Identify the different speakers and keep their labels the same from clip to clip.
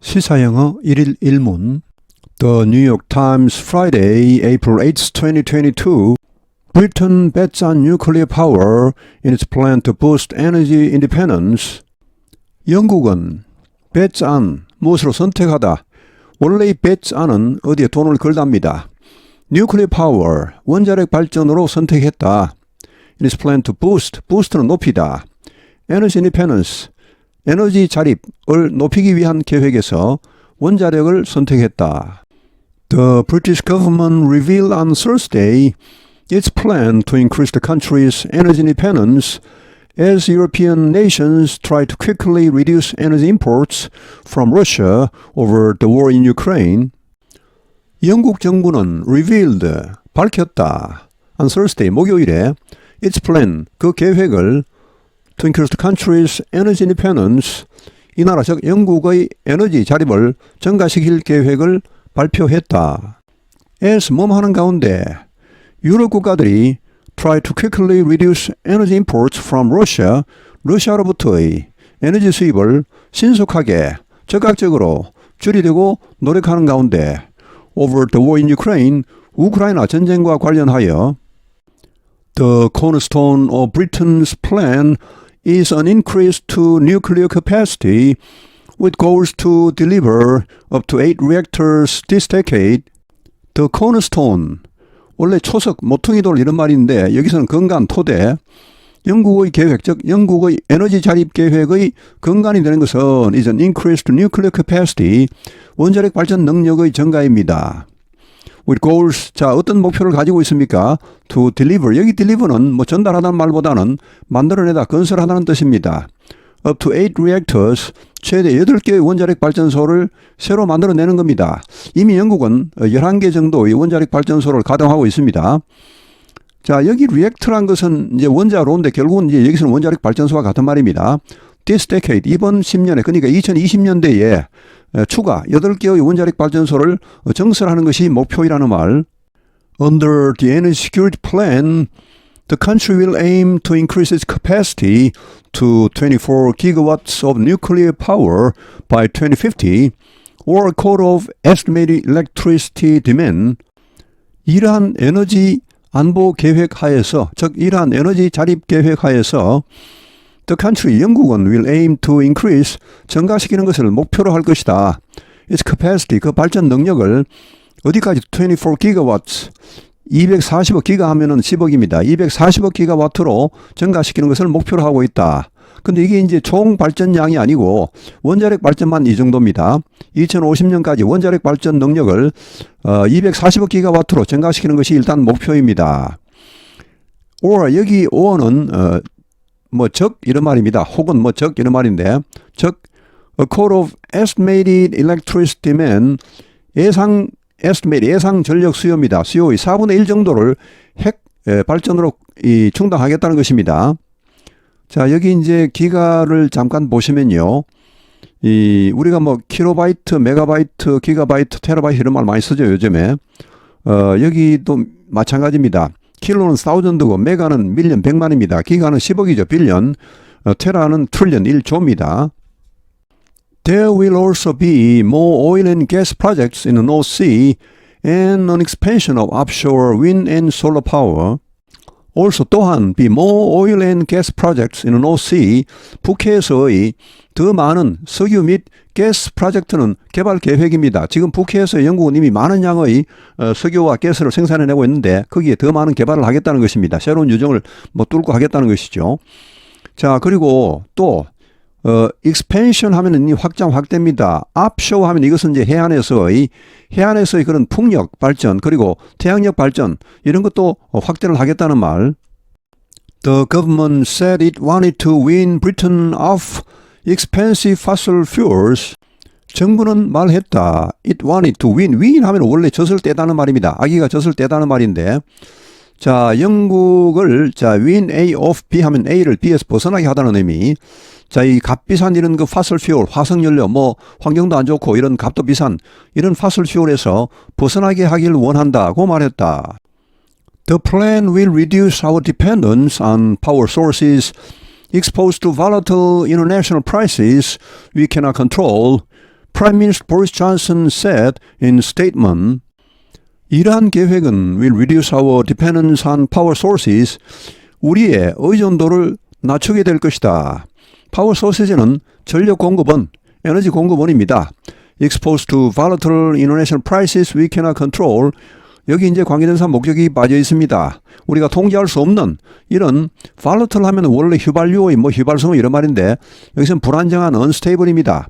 Speaker 1: 시사영어 1일 1문 The New York Times Friday, April 8, 2022 Britain bets on nuclear power in its plan to boost energy independence. 영국은 bets on 무엇으로 선택하다. 원래 이 bets on은 어디에 돈을 걸답니다. nuclear power 원자력 발전으로 선택했다. In its plan to boost boost는 높이다. energy independence 에너지 자립을 높이기 위한 계획에서 원자력을 선택했다. The British government revealed on Thursday its plan to increase the country's energy independence as European nations try to quickly reduce energy imports from Russia over the war in Ukraine. 영국 정부는 revealed 밝혔다. on Thursday 목요일에 its plan 그 계획을 to increase the country's energy independence 이 나라 즉 영국의 에너지 자립을 증가시킬 계획을 발표했다. as 몸 하는 가운데 유럽 국가들이 try to quickly reduce energy imports from Russia 러시아로부터의 에너지 수입을 신속하게 적극적으로 줄이려고 노력하는 가운데 over the war in Ukraine 우크라이나 전쟁과 관련하여 The cornerstone of Britain's plan is an increase to nuclear capacity with goals to deliver up to 8 reactors this decade. The cornerstone. 원래 초석, 모퉁이 돌 이런 말인데 여기서는 근간, 토대. 영국의 계획, 즉 영국의 에너지 자립 계획의 근간이 되는 것은 is an increased nuclear capacity, 원자력 발전 능력의 증가입니다. With goals, 자 어떤 목표를 가지고 있습니까? to deliver, 여기 deliver는 뭐 전달하다는 말보다는 만들어내다, 건설하다는 뜻입니다. up to 8 reactors, 최대 8개의 원자력 발전소를 새로 만들어내는 겁니다. 이미 영국은 11개 정도의 원자력 발전소를 가동하고 있습니다. 자, 여기 리액터란 것은 이제 원자로인데 결국은 이제 여기서는 원자력 발전소와 같은 말입니다. This decade, 이번 10년에, 그러니까 2020년대에 추가 8개의 원자력 발전소를 정설하는 것이 목표이라는 말. Under the Energy Security Plan, the country will aim to increase its capacity to 24 gigawatts of nuclear power by 2050, or a quarter of estimated electricity demand. 이러한 에너지 안보 계획 하에서, 즉 이러한 에너지 자립 계획 하에서 The country, 영국은 will aim to increase, 증가시키는 것을 목표로 할 것이다. Its capacity, 그 발전 능력을 어디까지 24 gigawatts, 240억 기가 하면은 10억입니다. 240억 기가와트로 증가시키는 것을 목표로 하고 있다. 근데 이게 이제 총 발전량이 아니고 원자력 발전만 이 정도입니다. 2050년까지 원자력 발전 능력을 어 240억 기가와트로 증가시키는 것이 일단 목표입니다. or 여기 or는 어 뭐 적 이런 말입니다. 혹은 뭐 적 이런 말인데 적 a quarter of estimated electricity demand 예상 estimate 예상 전력 수요입니다. 수요의 4분의 1 정도를 핵 발전으로 이 충당하겠다는 것입니다. 자, 여기 이제 기가를 잠깐 보시면요. 이 우리가 뭐 킬로바이트, 메가바이트, 기가바이트, 테라바이트 이런 말 많이 쓰죠, 요즘에. 어, 여기도 마찬가지입니다. 킬로는 사우전드고 메가는 밀리언 100만입니다. 기가는 10억이죠. 빌리언. 어, 테라는 트릴리언 1조입니다. There will also be more oil and gas projects in the North Sea and an expansion of offshore wind and solar power. Also 또한 be more oil and gas projects in North Sea. 북해에서의 더 많은 석유 및 가스 프로젝트는 개발 계획입니다. 지금 북해에서 영국은 이미 많은 양의 석유와 가스를 생산해내고 있는데 거기에 더 많은 개발을 하겠다는 것입니다. 새로운 유정을 뭐 뚫고 하겠다는 것이죠. 자 그리고 또 어, expansion 하면은 이 확장 확대입니다. offshore 하면 이것은 이제 해안에서의 해안에서의 그런 풍력 발전 그리고 태양력 발전 이런 것도 확대를 하겠다는 말. The government said it wanted to wean Britain off expensive fossil fuels. 정부는 말했다. It wanted to win. win 하면 원래 젖을 떼다는 말입니다. 아기가 젖을 떼다는 말인데. 자, 영국을 자, win A of B 하면 A를 B에서 벗어나게 하다는 의미. 자, 이 값 비싼 이런 그 파슬 퓨얼, 화석 연료, 뭐 환경도 안 좋고 이런 값도 비싼 이런 파슬 퓨얼에서 벗어나게 하길 원한다고 말했다. The plan will reduce our dependence on power sources exposed to volatile international prices we cannot control, Prime Minister Boris Johnson said in statement, 이러한 계획은 will reduce our dependence on power sources. 우리의 의존도를 낮추게 될 것이다. 파워 소스는 전력 공급원, 에너지 공급원입니다. Exposed to volatile international prices we cannot control. 여기 이제 관계대사 목적이 빠져 있습니다. 우리가 통제할 수 없는 이런 volatile 하면 원래 휘발유의 뭐 휘발성 이런 말인데 여기서는 불안정한 unstable입니다.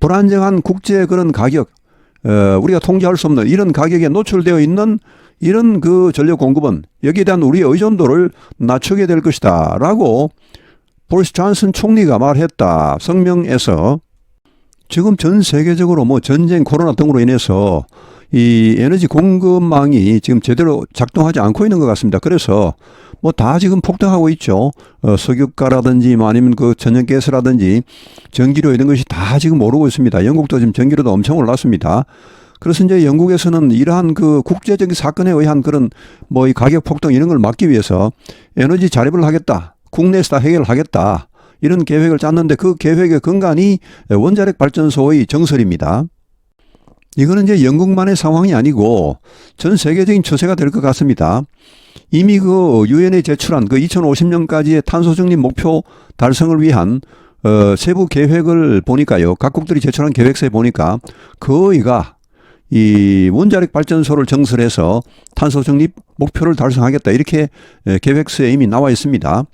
Speaker 1: 불안정한 국제 그런 가격, 어, 우리가 통제할 수 없는 이런 가격에 노출되어 있는 이런 그 전력 공급은 여기에 대한 우리의 의존도를 낮추게 될 것이다. 라고 보리스 존슨 총리가 말했다. 성명에서 지금 전 세계적으로 뭐 전쟁, 코로나 등으로 인해서 이 에너지 공급망이 지금 제대로 작동하지 않고 있는 것 같습니다. 그래서 뭐 다 지금 폭등하고 있죠. 어, 석유가라든지 뭐 아니면 그 천연가스라든지 전기료 이런 것이 다 지금 오르고 있습니다. 영국도 지금 전기료도 엄청 올랐습니다. 그래서 이제 영국에서는 이러한 그 국제적인 사건에 의한 그런 뭐 이 가격 폭등 이런 걸 막기 위해서 에너지 자립을 하겠다. 국내에서 다 해결하겠다. 이런 계획을 짰는데 그 계획의 근간이 원자력 발전소의 정설입니다. 이거는 이제 영국만의 상황이 아니고 전 세계적인 추세가 될 것 같습니다. 이미 그 유엔에 제출한 그 2050년까지의 탄소 중립 목표 달성을 위한 어, 세부 계획을 보니까요. 각국들이 제출한 계획서에 보니까 거의가 이 원자력 발전소를 정설해서 탄소 중립 목표를 달성하겠다. 이렇게 에, 계획서에 이미 나와 있습니다.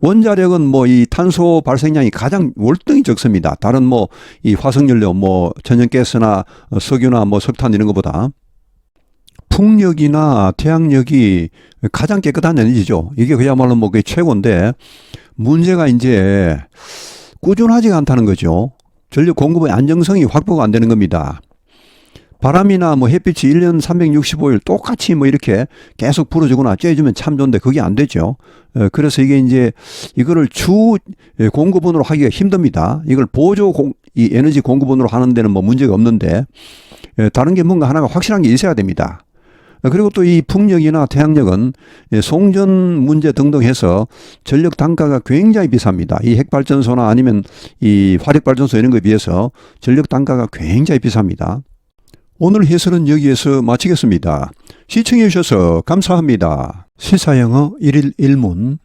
Speaker 1: 원자력은 뭐 이 탄소 발생량이 가장 월등히 적습니다. 다른 뭐 이 화석연료 뭐 천연가스나 어, 석유나 뭐 석탄 이런 것보다 풍력이나 태양력이 가장 깨끗한 에너지죠. 이게 그야말로 뭐 그게 최고인데 문제가 이제 꾸준하지가 않다는 거죠. 전력 공급의 안정성이 확보가 안 되는 겁니다. 바람이나 뭐 햇빛이 1년 365일 똑같이 뭐 이렇게 계속 불어주거나 쬐주면 참 좋은데 그게 안 되죠. 어, 그래서 이게 이제 이거를 주 공급원으로 하기가 힘듭니다. 이걸 보조 공, 이 에너지 공급원으로 하는 데는 뭐 문제가 없는데 에, 다른 게 뭔가 하나가 확실한 게 있어야 됩니다. 어, 그리고 또 이 풍력이나 태양력은 예, 송전 문제 등등 해서 전력 단가가 굉장히 비쌉니다. 이 핵발전소나 아니면 이 화력발전소 이런 거에 비해서 전력 단가가 굉장히 비쌉니다. 오늘 해설은 여기에서 마치겠습니다. 시청해 주셔서 감사합니다. 시사영어 1일 1문